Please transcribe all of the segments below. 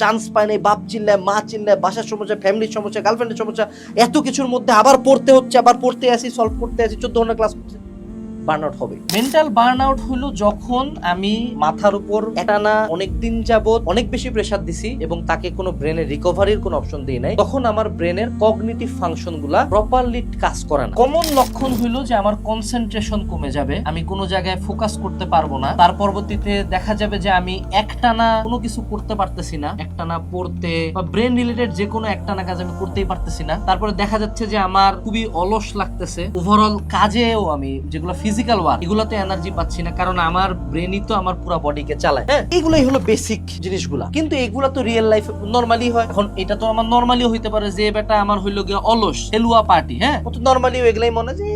Chance পায় নাই, বাপ চিনলে মা চিল্লায়, বাসার সমস্যা ফ্যামিলির সমস্যা গার্লফ্রেন্ডের সমস্যা, এত কিছুর মধ্যে আবার পড়তে হচ্ছে, আবার পড়তে আসি সলভ করতে আসি, চোদ্দ ঘণ্টা ক্লাস হবে। মেন্টাল হলো যখন আমি মাথার উপর অনেক দিন যাবত অনেক বেশি দিছি এবং তাকে কোনো ব্রেনের রিকভারির কোনো অপশন দিই নাই, তখন আমার ব্রেনের কগনিটিভ ফাংশনগুলা প্রপারলি কাজ করে না। কমন লক্ষণ হইল যে আমার কনসেন্ট্রেশন কমে যাবে, আমি কোনো জায়গায় ফোকাস করতে পারব না। তার পরবর্তীতে দেখা যাবে যে আমি একটানা কোনো কিছু করতে পারতেছি না, একটানা পড়তে বা ব্রেন রিলেটেড যে কোনো একটানা কাজ আমি করতেই পারতেছি না। তারপরে দেখা যাচ্ছে যে আমার খুবই অলস লাগতেছে। ওভারঅল কাজেও আমি যেগুলো ফিজিক্যাল ওয়ার্ক এগুলোতে এনার্জি পাচ্ছি না, কারণ আমার ব্রেনই তো আমার পুরো বডিকে চালায়। হ্যাঁ এগুলোই হলো বেসিক জিনিসগুলা। কিন্তু এগুলা তো রিয়েল লাইফে নর্মালি হয়। এখন এটা তো আমার নর্মালি হইতে পারে যে বেটা, আমার হইল গিয়ে অলস, হেলুয়া পার্টি হ্যাঁ? তো নর্মালিও এগুলাই মনে যে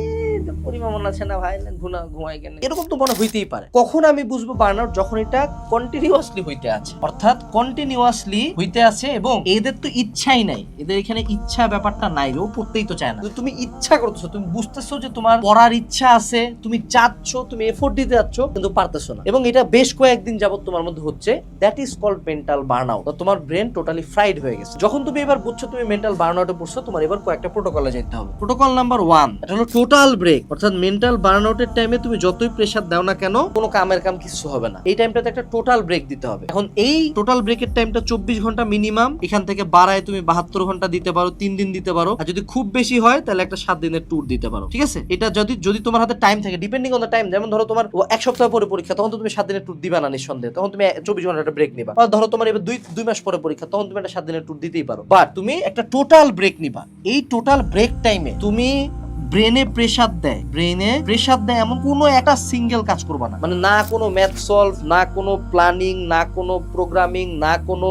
"এই, আছে না ভাই? ঘুনা ঘুমাই কেন? এরকম তো মনে হইতেই পারে। কখন আমি বুঝব বার্নআউট যখন এটা কন্টিনিউয়াসলি হইতে আছে। অর্থাৎ কন্টিনিউয়াসলি হইতে আছে এবং এদের তো ইচ্ছাই নাই। এদের এখানে ইচ্ছা ব্যাপারটা নাই। পড়তেই তো চায় না। তুমি ইচ্ছা করতেছো তুমি বুঝতেছো যে তোমার পড়ার ইচ্ছা আছে তুমি চাচ্ছ তুমি এফোর্ট দিতে যাচ্ছ কিন্তু পারতেছো না। এবং এটা বেশ কয়েকদিন যাবত তোমার মধ্যে হচ্ছে that is called mental burnout তোমার ব্রেন টোটালি ফ্রাইড হয়ে গেছে। যখন তুমি এবার বুঝছ তুমি মেন্টাল বার্নআউটে পড়ছো তোমার এবার কয়েকটা প্রোটোকলে যেতে হবে। প্রোটোকল নাম্বার ওয়ান এটা হলো টোটাল ব্রেক অর্থাৎ মেন্টাল বার্নআউটের টাইমে তুমি যতই প্রেসার দাও না কেন, কোনো কামের কাম কিছু হবে না। এই টাইমটাতে একটা টোটাল ব্রেক দিতে হবে। এখন এই টোটাল ব্রেকের টাইমটা চব্বিশ ঘণ্টা মিনিমাম এখান থেকে বাড়ায় তুমি বাহাত্তর ঘণ্টা দিতে পারো, তিন দিন দিতে পারো। আর যদি খুব বেশি হয়, তাহলে একটা সাত দিনের ট্যুর দিতে পারো। ঠিক আছে? এটা যদি যদি তোমার হাতে টাইম থাকে ডিপেন্ডিং অন দ্য টাইম যেমন ধরো তোমার এক সপ্তাহ পরে পরীক্ষা, তখন তো তুমি সাত দিনের ট্যুর দিবা না নিঃসন্দেহে। তখন তুমি চব্বিশ ঘণ্টা একটা ব্রেক নিবা। বা ধরো তোমার এবার দুই দুই মাস পরে পরীক্ষা, তখন তুমি একটা সাত দিনের ট্যুর দিতেই পারো। বাট তুমি একটা টোটাল ব্রেক নিবা। এই টোটাল ব্রেক টাইমে তুমি ব্রেনে প্রেসার দেয়। ব্রেনে প্রেসার দেয় এমন কোনো একটা সিঙ্গেল কাজ করবা না। মানে না কোনো ম্যাথ সলভ, না কোনো প্ল্যানিং, না কোনো প্রোগ্রামিং, না কোনো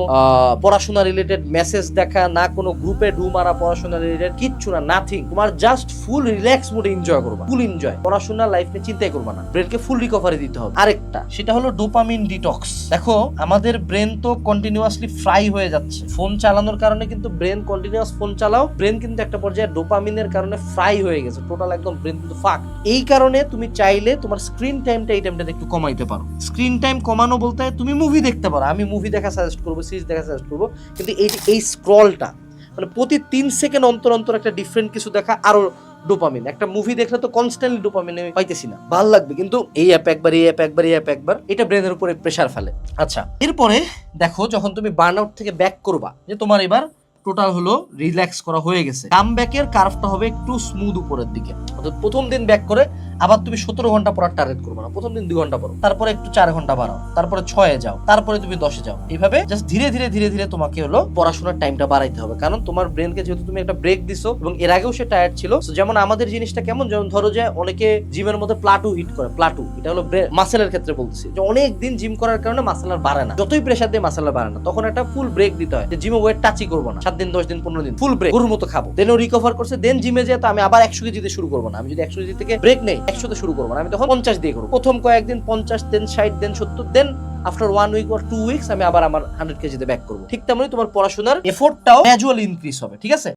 পড়াশোনা রিলেটেড মেসেজ দেখা, না কোনো গ্রুপে ঢু মারা পড়াশোনা রিলেটেড কিচ্ছু না, নাথিং। তোমার জাস্ট ফুল রিল্যাক্স মুডে এনজয় করবা, ফুল এনজয়। পড়াশোনা লাইফ নিয়ে চিন্তাই করবা না। ব্রেনকে ফুল রিকভারি দিতে হবে। আরেকটা, সেটা হলো ডোপামিন ডিটক্স দেখো, আমাদের ব্রেন তো কন্টিনিউয়াসলি ফ্রাই হয়ে যাচ্ছে। ফোন চালানোর কারণে কিন্তু ব্রেন কন্টিনিউয়াস ফোন চালাও। ব্রেন কিন্তু একটা পর্যায়ে ডোপামিনের কারণে ফ্রাই হয়ে গেছে। টোটাল একদম ব্রেন কিন্তু ফাক এই কারণে তুমি চাইলে তোমার স্ক্রিন টাইমটা এই টাইমটা একটু কমাইতে পারো। স্ক্রিন টাইম কমানো বলতে তুমি মুভি দেখতে পারো। আমি মুভি দেখা সাজেস্ট করব সিরিজ দেখা সাজেস্ট করব। কিন্তু এই এই স্ক্রলটা মানে প্রতি তিন সেকেন্ড অন্তর অন্তর একটা ডিফারেন্ট কিছু দেখা আরও ডোপামিন একটা মুভি দেখলে তো কনস্ট্যান্টলি ডোপামিন আমি পাইতেছি না। ভালো লাগবে, কিন্তু এই অ্যাপ একবার, এই অ্যাপ একবার, এই অ্যাপ একবার, এটা ব্রেনের উপরে প্রেসার ফেলে। আচ্ছা এরপরে দেখো, যখন তুমি বার্ন আউট থেকে ব্যাক করবা, যে তোমার এবার টোটাল হলো রিল্যাক্স করা হয়ে গেছে। কাম ব্যাকের কার্ভটা হবে একটু স্মুথ উপরের দিকে। অর্থাৎ প্রথম দিন ব্যাক করে আবার তুমি সতেরো ঘণ্টা পড়ার টার্গেট করবে না। প্রথম দিন দুই ঘণ্টা পড়ো। তারপরে একটু চার ঘণ্টা বাড়াও। তারপরে ছয়ে যাও। তারপরে তুমি দশে যাও। এইভাবে জাস্ট ধীরে ধীরে ধীরে ধীরে তোমাকে হলো পড়াশোনার টাইমটা বাড়াইতে হবে। কারণ তোমার ব্রেনকে যেহেতু তুমি একটা ব্রেক দিছো এবং এর আগেও সে টায়ার্ড ছিল যেমন আমাদের জিনিসটা কেমন, যেমন ধরো যে অনেকে জিমের মধ্যে প্লাটু হিট করে। প্লাটু এটা হলো মাসেলের ক্ষেত্রে বলতেছি। যে অনেক দিন জিম করার কারণে মাসেল আর বাড়ে না। যতই প্রেশার দিয়ে মাসেল আর বাড়ে না, তখন একটা ফুল ব্রেক দিতে হয়। যে জিমে ওয়েট টাচই করব না। সাত দিন, দশ দিন, পনেরো দিন ফুল ব্রেক গরুর মতো খাব। দেন ও রিকভার করছে। দেন জিমে যেয়ে তো আমি আবার একশো কেজি দিয়ে শুরু করব না। আমি যদি একশো কেজি থেকে ব্রেক নেই একশোতে শুরু করব না। আমি তখন পঞ্চাশ দিয়ে করব। প্রথম কয়েকদিন পঞ্চাশ দেন, ষাট দেন, সত্তর দেন। After one week or two weeks আমি আবার আমার হান্ড্রেড কেজিতে ব্যাক করব। ঠিক তেমনি তোমার পড়াশোনার এফোর্টটাও গ্র্যাজুয়ালি ইনক্রিজ হবে, ঠিক আছে?